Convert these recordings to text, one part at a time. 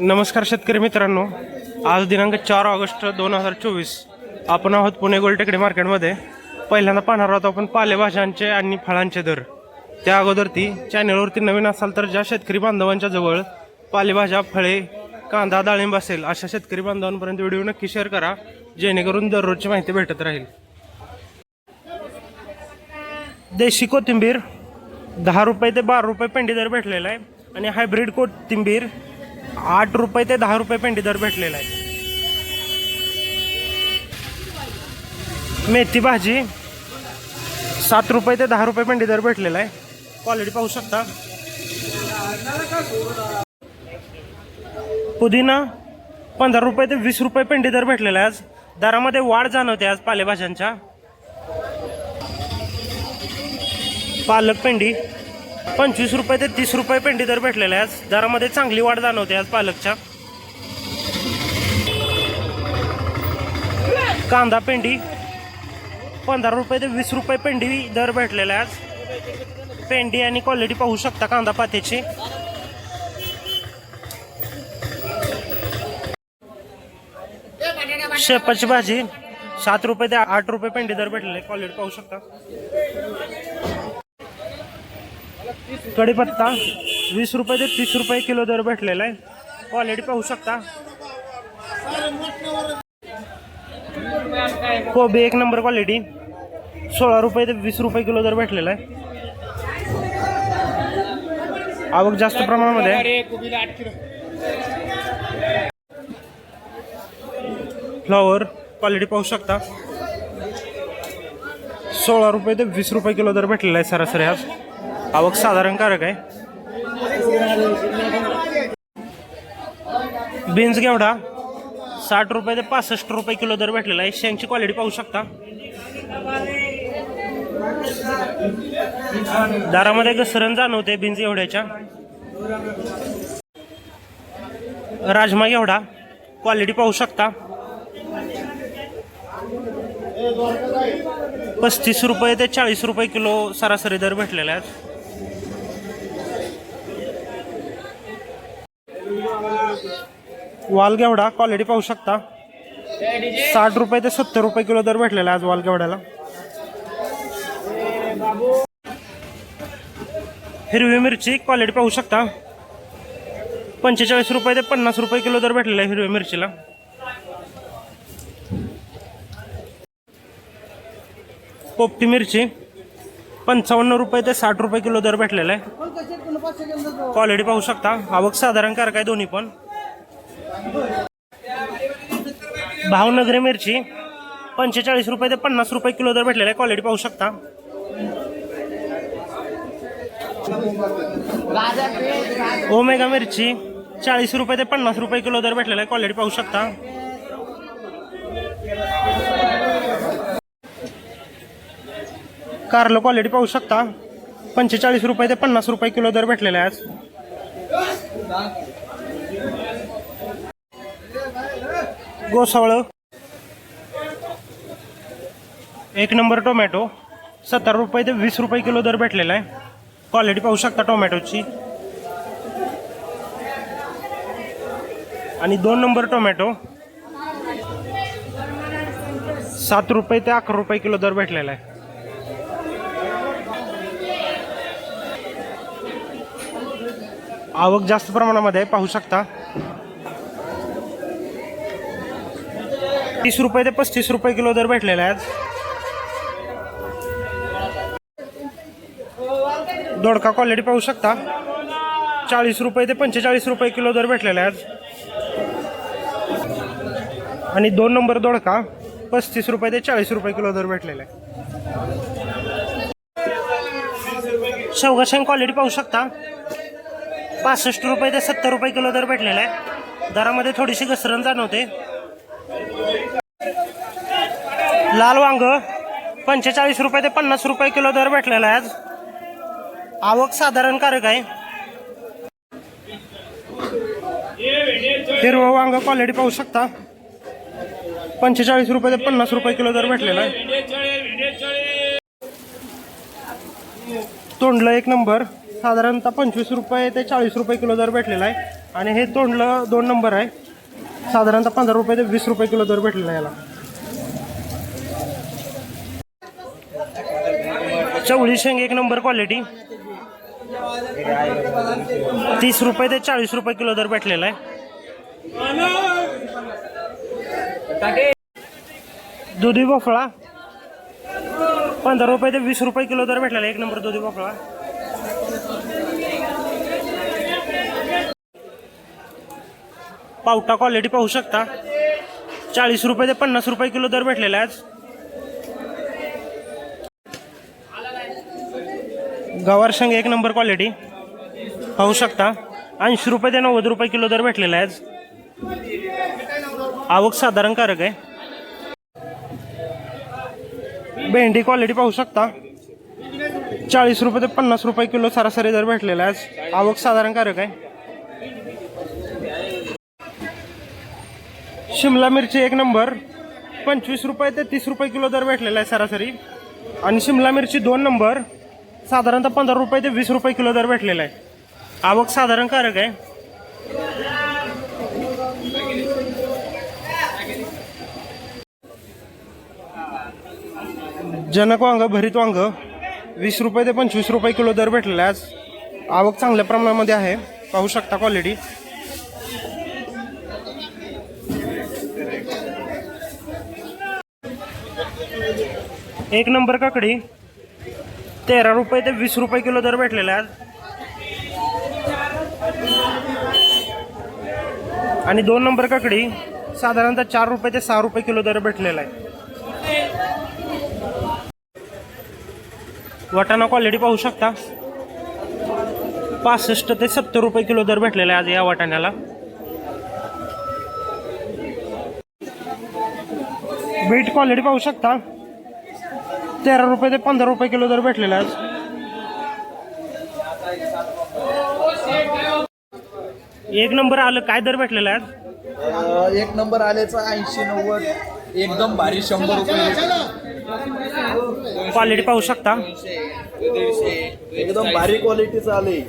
नमस्कार शेतकरी मित्रांनो. आज दिनांक चार ऑगस्ट दोन हजार चोवीस. आपण आहोत पुणे गोलटेकडे मार्केटमध्ये. पहिल्यांदा पाहणार आहोत आपण पालेभाज्यांचे आणि फळांचे दर. त्या अगोदर ती चॅनलवरती नवीन असाल तर ज्या शेतकरी बांधवांच्या जवळ पालेभाज्या फळे कांदा डाळिंब असेल अशा शेतकरी बांधवांपर्यंत व्हिडिओ नक्की शेअर करा जेणेकरून दररोजची माहिती भेटत राहील. देशी कोथिंबीर दहा रुपये ते बारा रुपये पेंडी दर भेटलेला आहे आणि हायब्रिड कोथिंबीर आठ रुपये ते दहा रुपये पेंडी दर भेटलेला आहे. मेथी भाजी सात रुपये ते दहा रुपये पेंडी दर भेटलेला आहे. क्वालिटी पाहू शकता. पुदिना पंधरा रुपये ते वीस रुपये पेंडी दर भेटलेला आहे आज. दरामध्ये वाढ जाणवते आज पालेभाज्यांच्या. पालक पेंडी पंचवीस रुपये ते तीस रुपये पेंडी दर भेटलेला आहे आज दरामध्ये चांगली वाढ जाणवते आज पालकच्या. कांदा पेंडी पंधरा रुपये ते वीस रुपये पेंडी दर भेटलेला आहे आज पेंडी आणि क्वालिटी पाहू शकता कांदा पात्याची शेपाची भाजी सात रुपये ते आठ रुपये पेंडी दर भेटलेले क्वालिटी पाहू शकता. कढीपत्ता वीस रुपये ते तीस रुपये किलो दर भेटलेला आहे. क्वालिटी पाहू शकता. कोबी एक नंबर क्वालिटी सोळा रुपये ते वीस रुपये किलो दर भेटलेला आहे. आवक जास्त प्रमाणामध्ये आहे. फ्लॉवर क्वालिटी पाहू शकता. सोळा रुपये ते वीस रुपये किलो दर भेटलेला आहे सरासरी आज. आवक साधारण कारक आहे. बीन्स घेवडा साठ रुपये ते पासष्ट रुपये किलो दर भेटलेला आहे. शेंगची क्वालिटी पाहू शकता. दारामध्ये घसरण जाणवते बीन्स एवढ्याच्या राजमा एवढा क्वालिटी पाहू शकता. पस्तीस रुपये ते चाळीस रुपये किलो सरासरी दर भेटलेला आहे. वालगेवडा क्वालिटी पाहू शकता. साठ रुपये ते सत्तर रुपये किलो दर भेटलेला आहे आज वालगेवड्याला हिरवी मिरची क्वालिटी पाहू शकता. पंचेचाळीस रुपये ते पन्नास रुपये किलो दर भेटलेला आहे हिरव्या मिरचीला. पोपटी मिरची पंचावन्न रुपये ते साठ रुपये किलो दर भेटलेला आहे. क्वालिटी पाहू शकता. आवक साधारण कारक आहे दोन्ही पण. भावनगरी मिरची पंचेचाळीस रुपये ते पन्नास रुपये किलो दर भेटलेला आहे. क्वालिटी पाहू शकता. ओमेगा मिरची चाळीस रुपये ते पन्नास रुपये किलो दर भेटलेला आहे. क्वालिटी पाहू शकता. कारलं क्वालिटी पाहू शकता. पंचेचाळीस रुपये ते पन्नास रुपये किलो दर भेटलेला आहे आज. गोसावळ. एक नंबर टोमॅटो सत्तर रुपये ते वीस रुपये किलो दर भेटलेला आहे. क्वालिटी पाहू शकता टोमॅटोची. आणि दोन नंबर टोमॅटो सात रुपये ते अकरा रुपये किलो दर भेटलेला आहे. आवक जास्त प्रमाणामध्ये पाहू शकता. तीस रुपये ते पस्तीस रुपये किलो दर भेटलेला आहे आज. दोडका क्वालिटी पाहू शकता. चाळीस रुपये ते पंचेचाळीस रुपये किलो दर भेटलेला आहे आज. आणि दोन नंबर दोडका पस्तीस रुपये ते चाळीस रुपये किलो दर भेटलेला आहे. शेवगा शेंग क्वालिटी पाहू शकता. पासष्ट रुपये ते सत्तर रुपये किलो दर भेटलेला आहे. दरामध्ये थोडीशी घसरण जाणवते. लाल वांग पंचेचाळीस रुपये ते पन्नास रुपये किलो दर भेटलेला आहे आज. आवक साधारणकारक आहे. हिरवं वांग क्वालिटी पाहू शकता. पंचेचाळीस रुपये ते पन्नास रुपये किलो दर भेटलेला आहे. तोंडलं एक नंबर साधारणतः पंचवीस रुपये ते चाळीस रुपये किलो दर भेटलेला आहे. आणि हे तोंडलं दोन नंबर आहे. साधारणतः पंधरा रुपये ते वीस रुपये किलो दर भेटलेला आहे याला. चवळी शेंग एक नंबर क्वालिटी. तीस रुपये ते चाळीस रुपये किलो दर भेटलेला आहे. दुधी भोपळा. पंधरा रुपये ते वीस रुपये किलो दर भेटलेला आहे. एक नंबर दुधी भोपळा. पावटा क्वालिटी पाहू शकता. चाळीस रुपये ते पन्नास रुपये किलो दर भेटलेला आहे आज. गवार शेंग एक नंबर क्वालिटी पाहू शकता. ऐंशी रुपये ते नव्वद रुपये किलो दर भेटलेला आहे आज. आवक साधारणकारक आहे. भेंडी क्वालिटी पाहू शकता. चाळीस रुपये ते पन्नास रुपये किलो सरासरी दर भेटलेला आहे आज. आवक साधारणकारक आहे. शिमला मिरची एक नंबर. पंचवीस रुपये ते तीस रुपये किलो दर भेटलेला आहे सरासरी. आणि शिमला मिरची दोन नंबर. साधारणतः पंधरा रुपये ते वीस रुपये किलो दर भेटलेला आहे. आवक साधारण कारक आहे. जनक वांग भरीत वांग वीस रुपये ते पंचवीस रुपये किलो दर भेटलेला आहे. आज आवक चांगल्या प्रमाणामध्ये आहे. पाहू शकता क्वालिटी एक नंबर काकडी. तेरा रुपये ते वीस रुपये किलो दर भेटलेला आहे आज आणि दोन नंबर काकडी साधारणतः चार रुपये ते सहा रुपये किलो दर भेटलेला आहे. वाटाणा क्वालिटी पाहू शकता. पासष्ट ते सत्तर रुपये किलो दर भेटलेला आहे आज या वाटाण्याला. बीट क्वालिटी पाहू शकता. तेरा रुपये ते पंधरा रुपये किलो दर भेटलेला आहे एक नंबर आलं काय दर भेटलेला आहे एक नंबर आल्याचा ऐंशी नव्वद एकदम भारी शंभर रुपये. क्वालिटी पाहू शकता. एकदम भारी क्वालिटीचं आले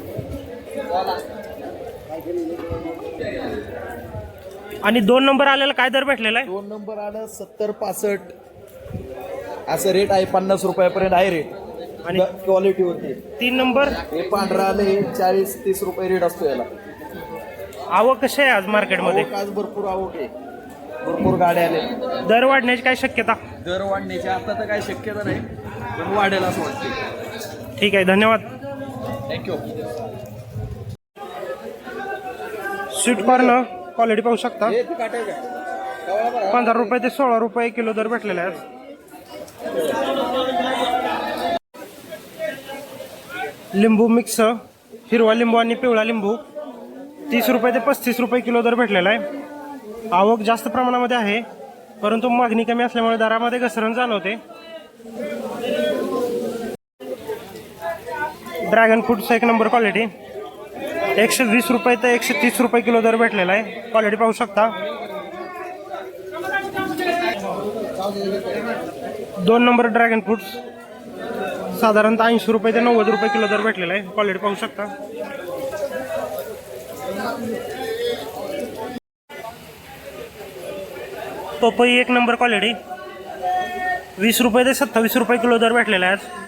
आणि दोन नंबर आलेला काय दर भेटलेला आहे? दोन नंबर आलं सत्तर पासष्ट. असं रेट आहे पन्नास रुपयापर्यंत आहे रेट आणि- आणि क्वालिटीवरती तीन नंबर हे पांढरा आले हे चाळीस तीस रुपये रेट असतो याला. आवक कशी आहे आज मार्केटमध्ये आवक आज भरपूर आवक आहे. भरपूर गाड्या आले दर वाढण्याची काय शक्यता? दर वाढण्याची आता तर काही शक्यता नाही पण वाढेल असं वाटते ठीक आहे धन्यवाद. थँक्यू स्वीट कॉर्न क्वालिटी पाहू शकता? पंधरा रुपये ते सोळा रुपये किलो दर भेटलेला आहे लिंबू मिक्स हिरवा लिंबू आणि पिवळा लिंबू. तीस रुपये ते पस्तीस रुपये किलो दर भेटलेला आहे. आवक जास्त प्रमाणामध्ये आहे परंतु मागणी कमी असल्यामुळे दरामध्ये घसरण जाणवते. ड्रॅगन फ्रूटचा एक नंबर क्वालिटी एकशे वीस रुपये ते एकशे तीस रुपये किलो दर भेटलेला आहे. क्वालिटी पाहू शकता. दोन नंबर ड्रॅगन फ्रूट्स साधारणतः ऐंशी रुपये ते नव्वद रुपये किलो दर भेटलेला आहे. क्वालिटी पाहू शकता. पपई एक नंबर क्वालिटी वीस रुपये ते सत्तावीस रुपये किलो दर भेटलेला आहे आज.